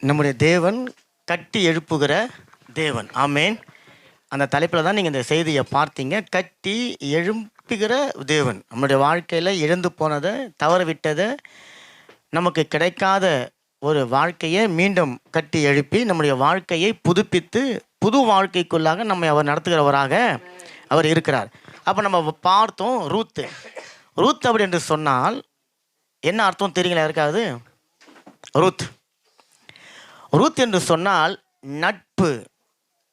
நம்முடைய தேவன் கட்டி எழுப்புகிற தேவன். ஆமேன். அந்த தலைப்பில் தான் நீங்கள் இந்த செய்தியை பார்த்தீங்க. கட்டி எழுப்புகிற தேவன். நம்முடைய வாழ்க்கையில் இழந்து போனதை தவற விட்டதை நமக்கு கிடைக்காத ஒரு வாழ்க்கையை மீண்டும் கட்டி எழுப்பி நம்முடைய வாழ்க்கையை புதுப்பித்து புது வாழ்க்கைக்குள்ளாக நம்மை அவர் நடத்துகிறவராக அவர் இருக்கிறார். அப்போ நம்ம பார்த்தோம் ரூத்து. ரூத் அப்படி என்று சொன்னால் என்ன அர்த்தம் தெரியுங்களா இருக்காது ரூத். ரூத் என்று சொன்னால் நட்பு.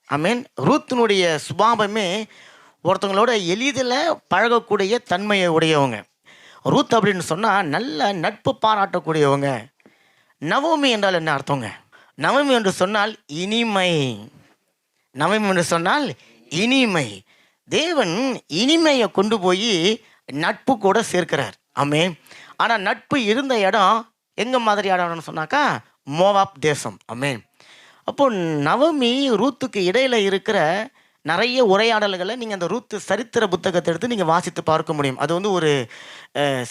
ஐ மீன் ரூத்தினுடைய சுபாவமே ஒருத்தவங்களோட எளிதில் பழகக்கூடிய தன்மையை உடையவங்க. ரூத் அப்படின்னு சொன்னால் நல்ல நட்பு பாராட்டக்கூடியவங்க. நவமி என்றால் என்ன அர்த்தங்க? நவமி என்று சொன்னால் இனிமை. நவமி என்று சொன்னால் இனிமை. தேவன் இனிமையை கொண்டு போய் நட்பு கூட சேர்க்கிறார். ஆமே ஆனால் நட்பு இருந்த இடம் எங்கே மாதிரி இடம்னு சொன்னாக்கா? மோவாப் தேசம். ஆமே அப்போ நவமி ரூத்துக்கு இடையில இருக்கிற நிறைய உரையாடல்களை நீங்கள் அந்த ரூத்து சரித்திர புத்தகத்தை எடுத்து நீங்கள் வாசித்து பார்க்க முடியும். அது வந்து ஒரு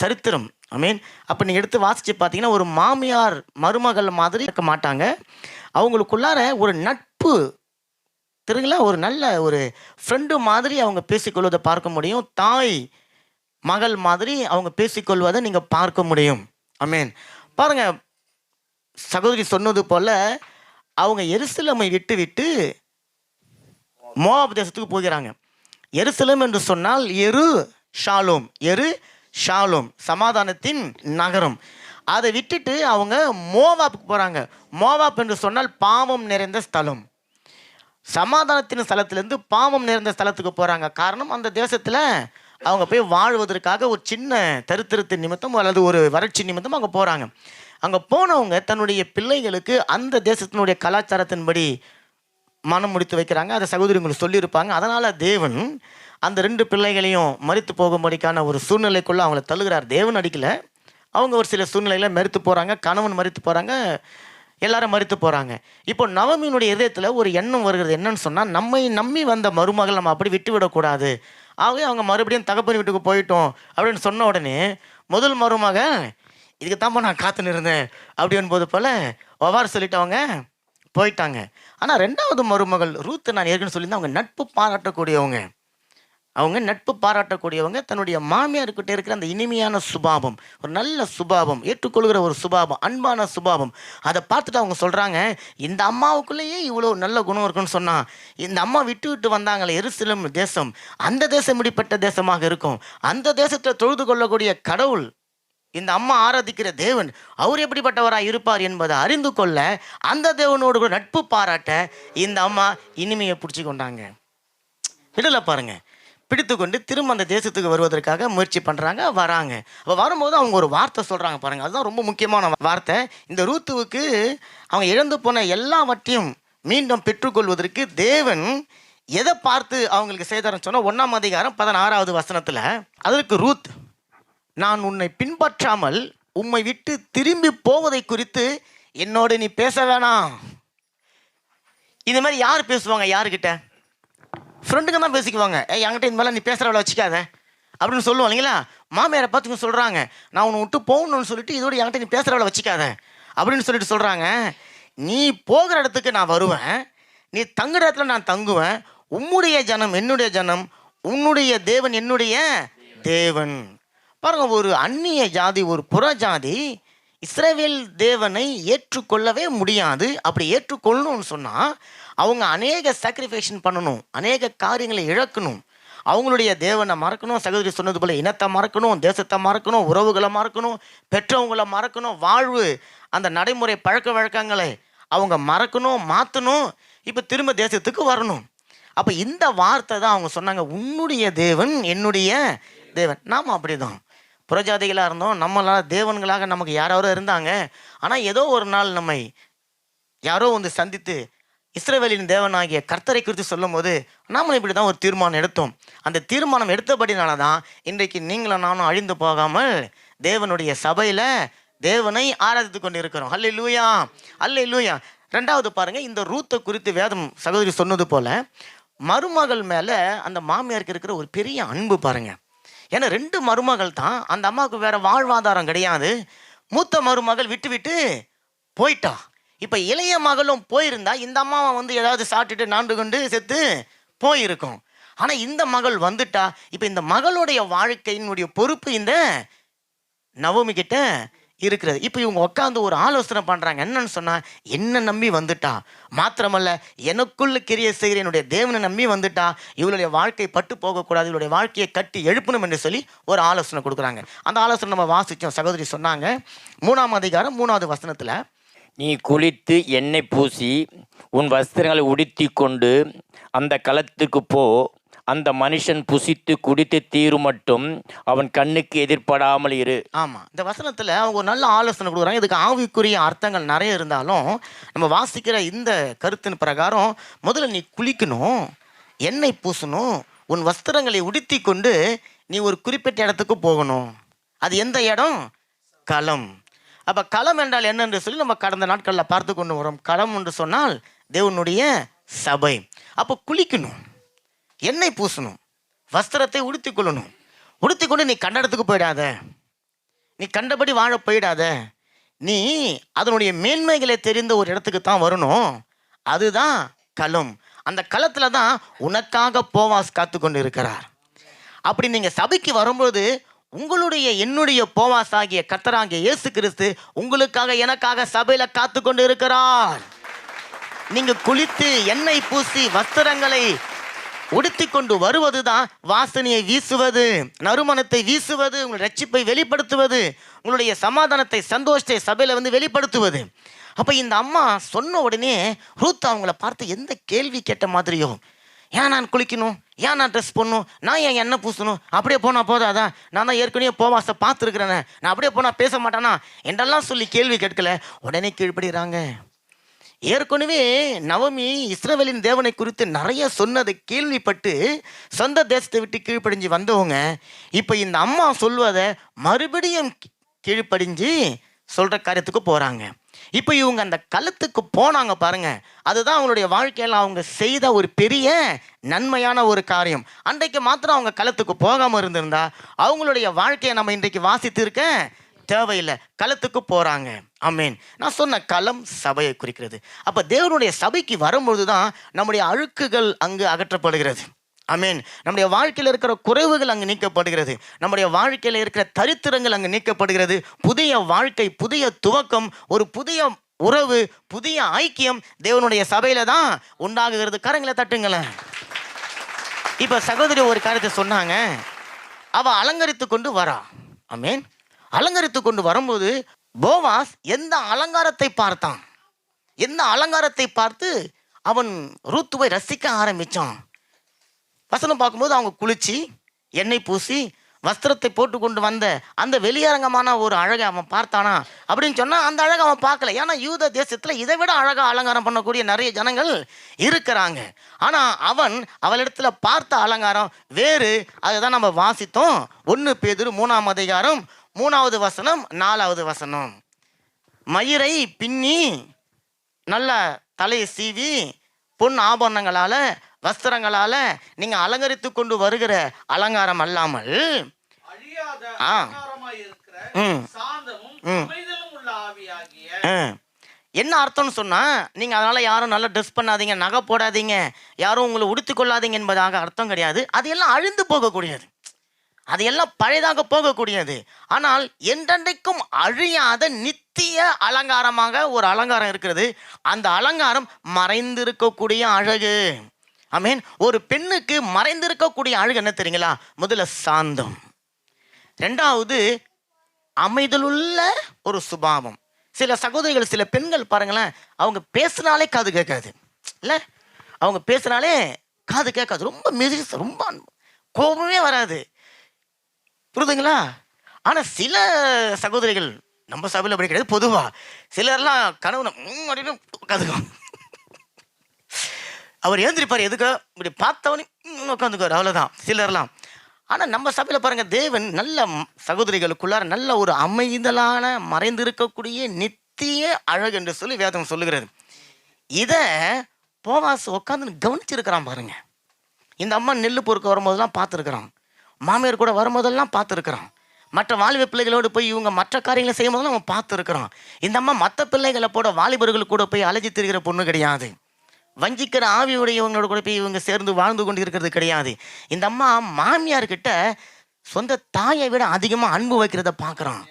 சரித்திரம். ஐ மீன் அப்போ நீங்கள் எடுத்து வாசித்து பார்த்தீங்கன்னா ஒரு மாமியார் மருமகள் மாதிரி இருக்க மாட்டாங்க. அவங்களுக்குள்ளார ஒரு நட்பு தெரியுங்களா? ஒரு நல்ல ஒரு ஃப்ரெண்டு மாதிரி அவங்க பேசிக்கொள்வதை பார்க்க முடியும். தாய் மகள் மாதிரி அவங்க பேசிக்கொள்வதை நீங்கள் பார்க்க முடியும். ஐ மீன் பாருங்கள் சகோதரி சொன்னது போல அவங்க எருசலமை விட்டு விட்டு மோவாப் தேசத்துக்கு போகிறாங்க. எருசலம் என்று சொன்னால் எரு ஷாலோம் எரு ஷாலோம் சமாதானத்தின் நகரம். அதை விட்டுட்டு அவங்க மோவாப்புக்கு போகிறாங்க மோவாப் என்று சொன்னால் பாவம் நிறைந்த ஸ்தலம். சமாதானத்தின் ஸ்தலத்திலேருந்து பாவம் நிறைந்த ஸ்தலத்துக்கு போகிறாங்க காரணம் அந்த தேசத்தில் அவங்க போய் வாழ்வதற்காக ஒரு சின்ன தரித்திரத்தின் நிமித்தம் அல்லது ஒரு வறட்சி நிமித்தம் அங்கே போகிறாங்க அங்கே போனவங்க தன்னுடைய பிள்ளைகளுக்கு அந்த தேசத்தினுடைய கலாச்சாரத்தின்படி மனம் முடித்து வைக்கிறாங்க. அதை சகோதரி உங்களுக்கு சொல்லியிருப்பாங்க. அதனால் தேவன் அந்த ரெண்டு பிள்ளைகளையும் மறித்து போகும்படிக்கான ஒரு சூழ்நிலைக்குள்ளே அவங்கள தள்ளுகிறார். தேவன் அடிக்கல. அவங்க ஒரு சில சூழ்நிலையில் மறித்து போகிறாங்க கணவன் மறித்து போகிறாங்க எல்லாரும் மறித்து போகிறாங்க இப்போ நவமியினுடைய இதயத்தில் ஒரு எண்ணம் வருகிறது. என்னன்னு சொன்னால் நம்மை நம்பி வந்த மருமகள் நம்ம அப்படி விட்டு விடக்கூடாது ஆகவே அவங்க மறுபடியும் தகப்பன் வீட்டுக்கு போயிட்டோம் அப்படின்னு சொன்ன உடனே முதல் மருமகன் இதுக்கு தான்ப்பா நான் காத்துன்னு இருந்தேன் அப்படின்னு போது போல் ஒவ்வாறு சொல்லிட்டவங்க போயிட்டாங்க. ஆனால் ரெண்டாவது மருமகள் ரூத்து நான் ஏற்கனவே சொல்லியிருந்தேன் அவங்க நட்பு பாராட்டக்கூடியவங்க. அவங்க நட்பு பாராட்டக்கூடியவங்க தன்னுடைய மாமியார்கிட்ட இருக்கிற அந்த இனிமையான சுபாவம் ஒரு நல்ல சுபாவம் ஏற்றுக்கொள்கிற ஒரு சுபாவம் அன்பான சுபாவம் அதை பார்த்துட்டு அவங்க சொல்கிறாங்க இந்த அம்மாவுக்குள்ளேயே இவ்வளோ நல்ல குணம் இருக்குன்னு சொன்னால் இந்த அம்மா விட்டு விட்டு வந்தாங்களே எருசலேம் தேசம் அந்த தேசம் இப்படிப்பட்ட தேசமாக இருக்கும் அந்த தேசத்தில் தொழுது கொள்ளக்கூடிய கடவுள் இந்த அம்மா ஆராதிக்கிற தேவன் அவர் எப்படிப்பட்டவராக இருப்பார் என்பதை அறிந்து கொள்ள அந்த தேவனோடு கூட நட்பு பாராட்ட இந்த அம்மா இனிமையை பிடிச்சி கொண்டாங்க. விடலை பாருங்க. பிடித்து கொண்டு திரும்ப அந்த தேசத்துக்கு வருவதற்காக முயற்சி பண்ணுறாங்க வராங்க. அப்போ வரும்போது அவங்க ஒரு வார்த்தை சொல்கிறாங்க பாருங்கள் அதுதான் ரொம்ப முக்கியமான வார்த்தை. இந்த ரூத்துவுக்கு அவங்க இழந்து போன எல்லாவற்றையும் மீண்டும் பெற்றுக்கொள்வதற்கு தேவன் எதை பார்த்து அவங்களுக்கு செய்தாரன்னு சொன்னால் ஒன்றாம் அதிகாரம் பதினாறாவது வசனத்தில் அதற்கு ரூத் நான் உன்னை பின்பற்றாமல் உம்மை விட்டு திரும்பி போவதை குறித்து என்னோடு நீ பேச வேணாம். இந்த மாதிரி யார் பேசுவாங்க யாருக்கிட்ட ஃப்ரெண்டுங்க தான் பேசிக்குவாங்க. ஏ என்கிட்ட இந்த மாதிரிலாம் நீ பேசுகிறவளை வச்சுக்காத. அப்படின்னு சொல்லுவோம் இல்லைங்களா? மாமியாரை பார்த்துங்க சொல்கிறாங்க நான் உன்னை விட்டு போகணும்னு சொல்லிட்டு இதோட என்கிட்ட நீ பேசுகிறவளை வச்சுக்காத. அப்படின்னு சொல்லிட்டு சொல்கிறாங்க நீ போகிற இடத்துக்கு நான் வருவேன். நீ தங்குற இடத்துல நான் தங்குவேன். உம்முடைய ஜனம் என்னுடைய ஜனம் உன்னுடைய தேவன் என்னுடைய தேவன். பாருங்க ஒரு அந்நிய ஜாதி ஒரு புற ஜாதி இஸ்ரேவேல் தேவனை ஏற்றுக்கொள்ளவே முடியாது. அப்படி ஏற்றுக்கொள்ளணும்னு சொன்னால் அவங்க அநேக சாக்ரிஃபைஷன் பண்ணணும் அநேக காரியங்களை இழக்கணும். அவங்களுடைய தேவனை மறக்கணும் சகோதரி சொன்னது போல இனத்தை மறக்கணும் தேசத்தை மறக்கணும் உறவுகளை மறக்கணும் பெற்றவங்களை மறக்கணும் வாழ்வு அந்த நடைமுறை பழக்க வழக்கங்களை அவங்க மறக்கணும் மாற்றணும் இப்போ திரும்ப தேசத்துக்கு வரணும். அப்போ இந்த வார்த்தை தான் அவங்க சொன்னாங்க உன்னுடைய தேவன் என்னுடைய தேவன். நாம் அப்படிதான். புறஜாதிகளாக இருந்தோம். நம்மளால் தேவன்களாக நமக்கு யாராவது இருந்தாங்க. ஆனால் ஏதோ ஒரு நாள் நம்மை யாரோ வந்து சந்தித்து இஸ்ரேவேலின் தேவனாகிய கர்த்தரை குறித்து சொல்லும்போது நாமளும் இப்படி தான் ஒரு தீர்மானம் எடுத்தோம். அந்த தீர்மானம் எடுத்தபடினால தான் இன்றைக்கு நீங்களும் நானும் அழிந்து போகாமல் தேவனுடைய சபையில் தேவனை ஆராதித்து கொண்டு இருக்கிறோம் அல்ல லூயா அல்ல லூயா ரெண்டாவது பாருங்கள் இந்த ரூத்தை குறித்து வேதம் சகோதரி சொன்னது போல் மருமகள் மேலே அந்த மாமியாருக்கு இருக்கிற ஒரு பெரிய அன்பு பாருங்கள் ஏன்னா ரெண்டு மருமகள் தான். அந்த அம்மாவுக்கு வேற வாழ்வாதாரம் கிடையாது. மூத்த மருமகள் விட்டு விட்டு போயிட்டா. இப்போ இளைய மகளும் போயிருந்தா இந்த அம்மாவை வந்து ஏதாவது சாப்பிட்டுட்டு நாண்டு கொண்டு செத்து போயிருக்கும். ஆனால் இந்த மகள் வந்துட்டா. இப்போ இந்த மகளுடைய வாழ்க்கையினுடைய பொறுப்பு இந்த நவமி கிட்ட இருக்கிறது. இப்போ இவங்க உட்காந்து ஒரு ஆலோசனை பண்ணுறாங்க என்னன்னு சொன்னால் என்ன நம்பி வந்துட்டா? மாத்திரமல்ல எனக்குள்ள கிரிய செய்கிற என்னுடைய தேவனை நம்பி வந்துட்டா. இவளுடைய வாழ்க்கை பட்டு போகக்கூடாது. இவளுடைய வாழ்க்கையை கட்டி எழுப்பணும் என்று சொல்லி ஒரு ஆலோசனை கொடுக்குறாங்க. அந்த ஆலோசனை நம்ம வாசித்தோம் சகோதரி சொன்னாங்க மூணாம் அதிகாரம் மூணாவது வசனத்தில் நீ குளித்து எண்ணெய் பூசி உன் வஸ்திரங்களை உடுத்தி கொண்டு அந்த களத்துக்கு போ. அந்த மனுஷன் புசித்து குடித்து தீரும் மட்டும் அவன் கண்ணுக்கு எதிர்படாமல் இரு. ஆமா. இந்த வசனத்துல அவங்க ஒரு நல்ல ஆலோசனை கொடுக்குறாங்க. இதுக்கு ஆவிக்குரிய அர்த்தங்கள் நிறைய இருந்தாலும் நம்ம வாசிக்கிற இந்த கருத்தின் பிரகாரம் முதல்ல நீ குளிக்கணும் எண்ணெய் பூசணும் உன் வஸ்திரங்களை உடுத்தி கொண்டு நீ ஒரு குறிப்பிட்ட இடத்துக்கு போகணும். அது எந்த இடம்? களம். அப்போ களம் என்றால் என்னென்று சொல்லி நம்ம கடந்த நாட்களில் பார்த்து கொண்டு வரோம். களம் என்று சொன்னால் தேவனுடைய சபை. அப்போ குளிக்கணும். எண்ணெய் பூசணும். வஸ்திரத்தை உடுத்தி கொள்ளணும். உடுத்தி கொண்டு நீ கண்ட இடத்துக்கு போயிடாத. நீ கண்டபடி வாழ போயிடாத. நீ அதனுடைய மேன்மைகளை தெரிந்த ஒரு இடத்துக்கு தான் வரணும். அதுதான் களம். அந்த களத்தில் தான் உனக்காக போவாஸ் காத்து கொண்டு இருக்கிறார் அப்படி நீங்கள் சபைக்கு வரும்போது உங்களுடைய என்னுடைய போவாஸ் ஆகிய கத்தராகிய இயேசு கிறிஸ்து உங்களுக்காக எனக்காக சபையில் காத்து கொண்டு இருக்கிறார் நீங்கள் குளித்து எண்ணெய் பூசி வஸ்திரங்களை உடுத்தி கொண்டு வருவதுதான் வாசனையை வீசுவது நறுமணத்தை வீசுவது உங்கள் ரட்சிப்பை வெளிப்படுத்துவது உங்களுடைய சமாதானத்தை சந்தோஷத்தை சபையில் வந்து வெளிப்படுத்துவது. அப்போ இந்த அம்மா சொன்ன உடனே ரூத் அவங்கள பார்த்து எந்த கேள்வி கேட்ட மாதிரியோ ஏன் நான் குளிக்கணும்? ஏன் நான் ட்ரெஸ் பண்ணணும் நான் ஏன் எண்ணெய் பூசணும்? அப்படியே போனால் போதாதா நான் தான் ஏற்கனவே போவாசை பார்த்துருக்குறேனே. நான் அப்படியே போனால் பேச மாட்டானா? என்றெல்லாம் சொல்லி கேள்வி கேட்கல. உடனே கீழ்படுகிறாங்க ஏற்கனவே நவமி இஸ்ரவேலின் தேவனை குறித்து நிறைய சொன்னதை கேள்விப்பட்டு சொந்த தேசத்தை விட்டு கீழ்ப்படிஞ்சு வந்தவங்க இப்போ இந்த அம்மா சொல்வதை மறுபடியும் கீழ்ப்படிஞ்சு சொல்கிற காரியத்துக்கு போகிறாங்க இப்போ இவங்க அந்த களத்துக்கு போனாங்க பாருங்க. அதுதான் அவங்களுடைய வாழ்க்கையில் அவங்க செய்த ஒரு பெரிய நன்மையான ஒரு காரியம். அன்றைக்கு மாத்திரம் அவங்க களத்துக்கு போகாமல் இருந்திருந்தா அவங்களுடைய வாழ்க்கையை நம்ம இன்றைக்கு வாசித்து இருக்க தேவையில்லை களத்துக்கு போகிறாங்க அமீன் நான் சொன்ன களம் சபையை குறிக்கிறது. அப்போ தேவனுடைய சபைக்கு வரும்பொழுது தான் நம்முடைய அழுக்குகள் அங்கு அகற்றப்படுகிறது. அமீன் நம்முடைய வாழ்க்கையில் இருக்கிற குறைவுகள் அங்கு நீக்கப்படுகிறது. நம்முடைய வாழ்க்கையில் இருக்கிற தரித்திரங்கள் அங்கு நீக்கப்படுகிறது. புதிய வாழ்க்கை புதிய துவக்கம் ஒரு புதிய உறவு புதிய ஐக்கியம் தேவனுடைய சபையில தான் உண்டாகுகிறது. கரங்களை தட்டுங்களேன். இப்போ சகோதரி ஒரு காரியத்தை சொன்னாங்க. அவள் அலங்கரித்து கொண்டு வரா. ஆமென். அலங்கரித்து கொண்டு வரும்போது போவாஸ் எந்த அலங்காரத்தை பார்த்தான்? எந்த அலங்காரத்தை பார்த்து அவன் ரூத்துவை ரசிக்க ஆரம்பித்தான் வசனம் பார்க்கும்போது அவங்க குளிச்சு எண்ணெய் பூசி வஸ்திரத்தை போட்டு கொண்டு வந்த அந்த வெளியரங்கமான ஒரு அழகை அவன் பார்த்தானா? அப்படின்னு சொன்னால் அந்த அழகை அவன் பார்க்கல. ஏன்னா யூத தேசத்தில் இதை விட அழகாக அலங்காரம் பண்ணக்கூடிய நிறைய ஜனங்கள் இருக்கிறாங்க. ஆனால் அவன் அவளிடத்தில் பார்த்த அலங்காரம் வேறு. அதை தான் நம்ம வாசித்தோம். ஒன்று பேதுரு மூணாம் அதிகாரம் மூணாவது வசனம் நாலாவது வசனம். மயிரை பின்னி நல்ல தலையை சீவி பொன் ஆபரணங்களால வஸ்திரங்களால நீங்க அலங்கரித்து கொண்டு வருகிற அலங்காரம் அல்லாமல் ஆ. என்ன அர்த்தம்னு சொன்னா நீங்க அதனால யாரும் நல்லா ட்ரெஸ் பண்ணாதீங்க நகை போடாதீங்க யாரும் உங்களை உடுத்திக் கொள்ளாதீங்க என்பதாக அர்த்தம் கிடையாது. அது எல்லாம் அழிந்து போகக்கூடியது. அது எல்லாம் பழையதாக போகக்கூடியது. ஆனால் என்றென்றைக்கும் அழியாத நித்திய அலங்காரமாக ஒரு அலங்காரம் இருக்கிறது. அந்த அலங்காரம் மறைந்திருக்கக்கூடிய அழகு. ஐ மீன் ஒரு பெண்ணுக்கு மறைந்திருக்கக்கூடிய அழகு என்ன தெரியுங்களா? முதல்ல சாந்தம். ரெண்டாவது அமைதலுள்ள ஒரு சுபாவம். சில சகோதரிகள் சில பெண்கள் பாருங்களேன் அவங்க பேசினாலே காது கேட்காது. இல்லை? அவங்க பேசினாலே காது கேட்காது. ரொம்ப மெரிஸ் ரொம்ப கோபமே வராது. புரியுதுங்களா? ஆனால் சில சகோதரிகள் நம்ம சபையில் அப்படி கிடையாது. பொதுவாக சிலர்லாம் கனவு அப்படின்னு உட்காந்துக்கும். அவர் எழுந்திருப்பார் எதுக்கோ இப்படி பார்த்தவனே உட்காந்துக்குவார். அவ்வளோதான் சிலர்லாம். ஆனால் நம்ம சபையில் பாருங்கள் தேவன் நல்ல சகோதரிகளுக்குள்ளார நல்ல ஒரு அமைதலான மறைந்திருக்கக்கூடிய நித்திய அழகு என்று சொல்லி வேதம் சொல்லுகிறது. இதை போவாஸ் உட்காந்து கவனிச்சிருக்கிறான் பாருங்க. இந்த அம்மா நெல் பொறுக்க வரும்போதெல்லாம் பார்த்துருக்குறான். மாமியார் கூட வரும்போதெல்லாம் பார்த்துருக்குறான். மற்ற வாலிப பிள்ளைகளோடு போய் இவங்க மற்ற காரியங்களை செய்யும்போது நம்ம பார்த்துருக்குறோம் இந்த அம்மா மற்ற பிள்ளைகளை போட வாலிபர்கள் கூட போய் அலைஞ்சி திரிகிற பொண்ணு கிடையாது. வஞ்சிக்கிற ஆவியுடையவங்களோட கூட போய் இவங்க சேர்ந்து வாழ்ந்து கொண்டு இருக்கிறது கிடையாது. இந்த அம்மா மாமியார்கிட்ட சொந்த தாயை விட அதிகமாக அன்பு வைக்கிறத பார்க்குறான்.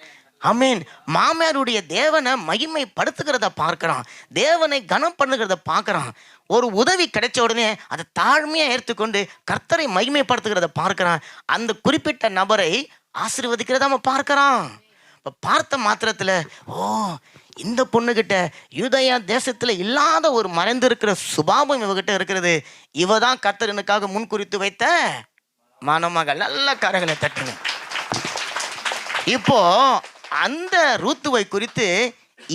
அமீன் மாமியாருடைய தேவனை மகிமைப்படுத்துகிறத பார்க்குறான். தேவனை கனம் பண்ணுகிறத பார்க்குறான். ஒரு உதவி கிடைச்ச உடனே அதை தாழ்மையாக ஏற்றுக்கொண்டு கர்த்தரை மகிமைப்படுத்துகிறத பார்க்குறான். அந்த குறிப்பிட்ட நபரை ஆசீர்வதிக்கிறத அவன் பார்க்குறான். இப்போ பார்த்த மாத்திரத்தில் ஓ இந்த பொண்ணுகிட்ட யூதயா தேசத்தில் இல்லாத ஒரு மறைந்திருக்கிற சுபாவம் இவகிட்ட இருக்கிறது. இவ தான் கர்த்தரனுக்காக முன்குறித்து வைத்த மணமகள். நல்ல கரகளை தட்டுங்க. இப்போ அந்த ரூத்துவை குறித்து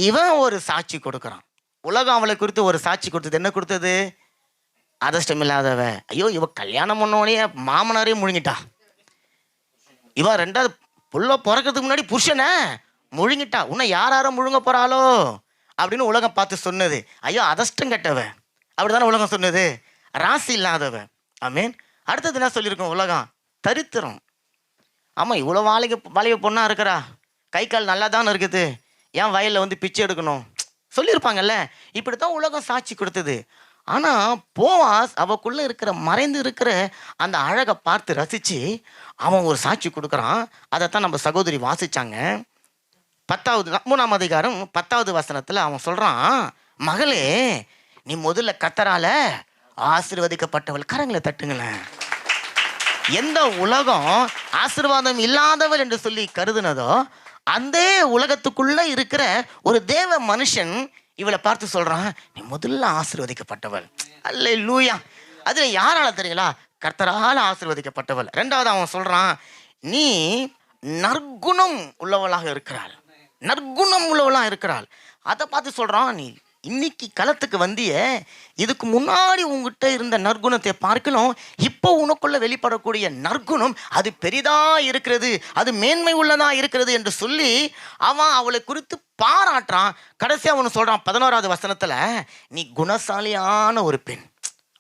இவன் ஒரு சாட்சி கொடுக்குறான். உலகம் அவளை குறித்து ஒரு சாட்சி கொடுத்தது. என்ன கொடுத்தது? அதிர்ஷ்டம் இல்லாதவ ஐயோ இவ கல்யாணம் பண்ணோடனே மாமனாரே முழுங்கிட்டா. இவ ரெண்டாவது புள்ள பிறக்கிறதுக்கு முன்னாடி புருஷனை முழுங்கிட்டா. உன்னை யார் யாரும் முழுங்க போறாளோ அப்படின்னு உலகம் பார்த்து சொன்னது. ஐயோ அதஷ்டம் கெட்டவ. அப்படிதானே உலகம் சொன்னது? ராசி இல்லாதவ. ஆமீன். அடுத்தது என்ன சொல்லியிருக்கோம் உலகம்? தரித்திரம். ஆமாம் இவ்வளோ வாழைக்கு வாலிப பொண்ணாக இருக்கிறா. கை கால் நல்லா தானே இருக்குது? ஏன் வயலில் வந்து பிச்சை எடுக்கணும். சொல்லியிருப்பாங்கல்ல? இப்படி தான் உலகம் சாட்சி கொடுத்தது. ஆனால் போவாஸ் அவக்குள்ளே இருக்கிற மறைந்து இருக்கிற அந்த அழகை பார்த்து ரசித்து அவன் ஒரு சாட்சி கொடுக்குறான். அதைத்தான் நம்ம சகோதரி வாசிச்சாங்க. பத்தாவது மூணாம் அதிகாரம் பத்தாவது வசனத்தில் அவன் சொல்கிறான் மகளே நீ முதல்ல கத்தரால ஆசிர்வதிக்கப்பட்டவள். கரங்களை தட்டுங்களேன். எந்த உலகம் ஆசிர்வாதம் இல்லாதவள் என்று சொல்லி கருதுனதோ அந்த உலகத்துக்குள்ள இருக்கிற ஒரு தேவ மனுஷன் இவளை பார்த்து சொல்றான் நீ முதல்ல ஆசீர்வதிக்கப்பட்டவள். அல்ல லூயா அதுல யாரால தெரியுங்களா? கர்த்தரால ஆசீர்வதிக்கப்பட்டவள். ரெண்டாவது அவன் சொல்றான் நீ நற்குணம் உள்ளவளாக இருக்கிறாள். நற்குணம் உள்ளவளாக இருக்கிறாள். அதை பார்த்து சொல்றான் நீ இன்னைக்கு களத்துக்கு வந்திய இதுக்கு முன்னாடி உங்ககிட்ட இருந்த நற்குணத்தை பார்க்கணும். இப்போ உனக்குள்ள வெளிப்படக்கூடிய நற்குணம் அது பெரிதா இருக்கிறது அது மேன்மை உள்ளதா இருக்கிறது என்று சொல்லி அவன் அவளை குறித்து பாராட்டுறான். கடைசியாக அவனு சொல்றான் பதினோராவது வசனத்துல நீ குணசாலியான ஒரு பெண்.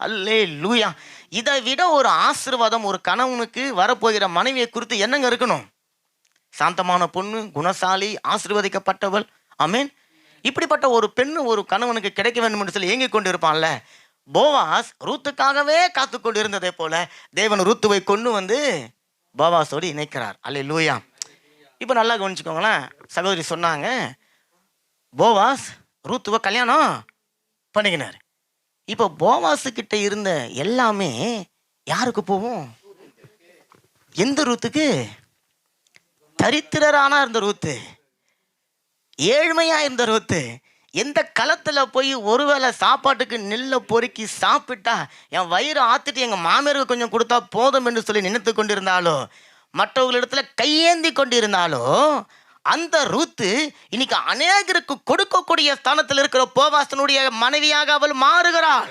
அல்லே லூயா இதை விட ஒரு ஆசீர்வாதம் ஒரு கணவனுக்கு வரப்போகிற மனைவியை குறித்து என்னங்க இருக்கணும்? சாந்தமான பொண்ணு குணசாலி ஆசிர்வதிக்கப்பட்டவள். ஆமீன். இப்படிப்பட்ட ஒரு பெண் ஒரு கணவனுக்கு கிடைக்க வேண்டும் என்று சொல்லி ஏங்கிக் கொண்டு இருப்பான்ல போவாஸ் ரூத்துக்காகவே காத்து கொண்டு இருந்ததை போல தேவன் ரூத்துவை கொண்டு வந்து போவாஸோடு இணைக்கிறார். அல்ல லூயா இப்போ நல்லா கவனிச்சுக்கோங்களேன். சகோதரி சொன்னாங்க போவாஸ் ரூத்துவை கல்யாணம் பண்ணிக்கினார். இப்போ போவாசு கிட்ட இருந்த எல்லாமே யாருக்கு போகும் எந்த ரூத்துக்கு? தரித்திரரானா இருந்த ரூத்து. ஏழ்மையாக இருந்த ரூத்து எந்த களத்தில் போய் ஒருவேளை சாப்பாட்டுக்கு நெல்லை பொறுக்கி சாப்பிட்டா என் வயிறு ஆத்துட்டு எங்கள் மாமியாருக்கு கொஞ்சம் கொடுத்தா போதும் என்று சொல்லி நினைத்து கொண்டிருந்தாலோ மற்றவர்களிடத்துல கையேந்தி கொண்டிருந்தாலோ அந்த ரூத்து இன்னைக்கு அநேகருக்கு கொடுக்கக்கூடிய ஸ்தானத்தில் இருக்கிற போவாசனுடைய மனைவியாக அவள் மாறுகிறாள்.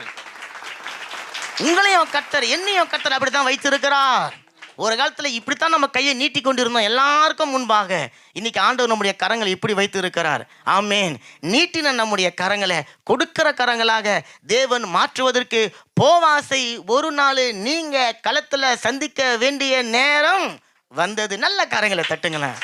உங்களையும் கத்தர் என்னையும் கத்தர் அப்படித்தான் வைத்திருக்கிறார். ஒரு காலத்தில் இப்படித்தான் நம்ம கையை நீட்டி கொண்டிருந்தோம் எல்லாருக்கும் முன்பாக. இன்னைக்கு ஆண்டவர் நம்முடைய கரங்களை இப்படி வைத்து இருக்கிறார். ஆமேன். நீட்டின நம்முடைய கரங்களை கொடுக்கிற கரங்களாக தேவன் மாற்றுவதற்கு போவாசை ஒரு நாள் நீங்க களத்தில் சந்திக்க வேண்டிய நேரம் வந்தது. நல்ல கரங்களை தட்டுங்களேன்.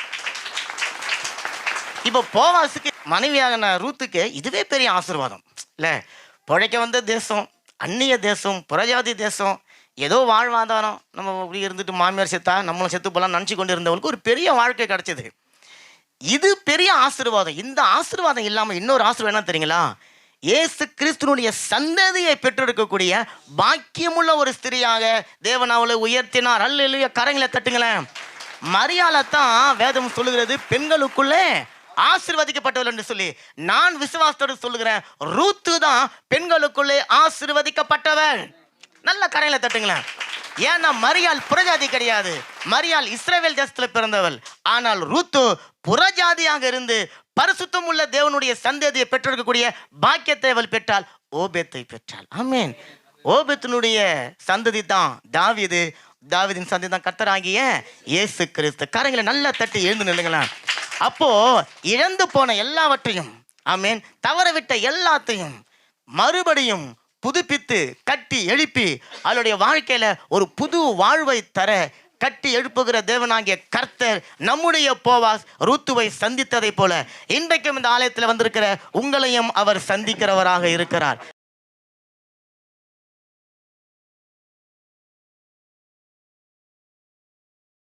இப்போ போவாசுக்கு மனைவியான ரூத்துக்கு இதுவே பெரிய ஆசீர்வாதம். இல்லை பிழைக்க வந்த தேசம் அந்நிய தேசம் புறஜாதி தேசம் ஏதோ வாழ்வாதாரம். நம்ம இப்படி இருந்துட்டு மாமியார் செத்தா நம்மளும் செத்து போலாம் நினச்சி கொண்டு இருந்தவங்களுக்கு ஒரு பெரிய வாழ்க்கை கிடச்சிது. இது பெரிய ஆசீர்வாதம். இந்த ஆசீர்வாதம் இல்லாமல் இன்னொரு ஆசீர்வாதம் என்ன தெரியுங்களா? ஏசு கிறிஸ்துனுடைய சந்ததியை பெற்றெடுக்கக்கூடிய பாக்கியமுள்ள ஒரு ஸ்திரியாக தேவன் அவளை உயர்த்தினார். அல்ல கரங்களை தட்டுங்களேன். மரியாதைத்தான் வேதம் சொல்லுகிறது. பெண்களுக்குள்ளே ஆசிர்வதிக்கப்பட்டவள் என்று சொல்லி நான் விசுவாசத்தோடு சொல்லுகிறேன். ரூத்து தான் பெண்களுக்குள்ளே ஆசிர்வதிக்கப்பட்டவள். நல்ல கரையில தட்டுங்களேன். ஏன்னா மரியாள் புறஜாதி கிடையாது. மரியாள் இஸ்ரேவேல் தேசத்துல பிறந்தவள். ஆனால் ரூத்து புறஜாதியாக இருந்து பரிசுத்தம் உள்ள தேவனுடைய சந்ததியை பெற்றிருக்கக்கூடிய பாக்கியத்தை அவள் பெற்றாள். ஓபேத்தை பெற்றாள். ஆமேன். ஓபேத்தினுடைய சந்ததி தான் தாவிது. தாவிதின் சந்ததி தான் கத்தராகிய இயேசு கிறிஸ்து. கரங்களை நல்லா தட்டி எழுந்து நில்லுங்களேன். அப்போ இழந்து போன எல்லாவற்றையும் ஆமேன் தவற விட்ட எல்லாத்தையும் மறுபடியும் புதுப்பித்து கட்டி எழுப்பி அவளுடைய வாழ்க்கையில் ஒரு புது வாழ்வை தர கட்டி எழுப்புகிற தேவனாகிய கர்த்தர் நம்முடைய போவாஸ் ரூத்துவை சந்தித்ததைப் போல இன்றைக்கும் இந்த ஆலயத்தில் வந்திருக்கிற உங்களையும் அவர் சந்திக்கிறவராக இருக்கிறார்.